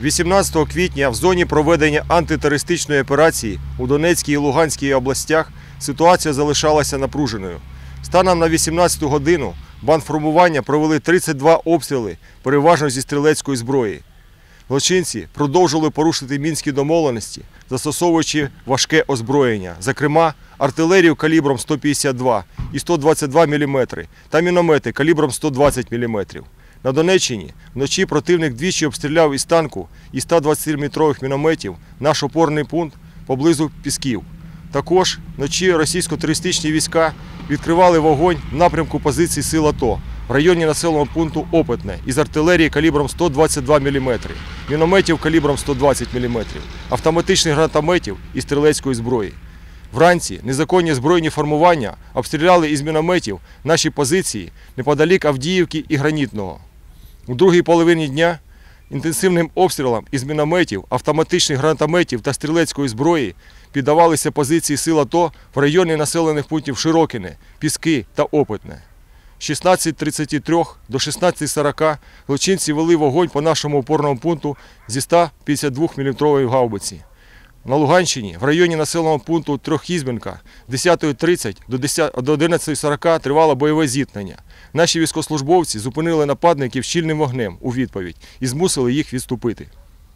18 квітня в зоні проведення антитерористичної операції у Донецькій і Луганській областях ситуація залишалася напруженою. Станом на 18 годину бандформування провели 32 обстріли, переважно зі стрілецької зброї. Злочинці продовжили порушити мінські домовленості, застосовуючи важке озброєння, зокрема артилерію калібром 152 і 122 мм та міномети калібром 120 мм. На Донеччині вночі противник двічі обстріляв із танку і 120-метрових мінометів наш опорний пункт поблизу Пісків. Також вночі російсько-туристичні війська відкривали вогонь в напрямку позицій сил АТО в районі населеного пункту Опитне із артилерії калібром 122 мм, мінометів калібром 120 мм, автоматичних гранатометів і стрілецької зброї. Вранці незаконні збройні формування обстріляли із мінометів наші позиції неподалік Авдіївки і Гранітного. У другій половині дня інтенсивним обстрілам із мінометів, автоматичних гранатометів та стрілецької зброї піддавалися позиції сил АТО в районі населених пунктів Широкине, Піски та Опитне. З 16.33 до 16.40 злочинці вели вогонь по нашому опорному пункту зі 152 мм гаубиці. На Луганщині в районі населеного пункту Трьохізбенка з 10.30 до 10 до 11.40 тривало бойове зіткнення. Наші військовослужбовці зупинили нападників щільним вогнем у відповідь і змусили їх відступити.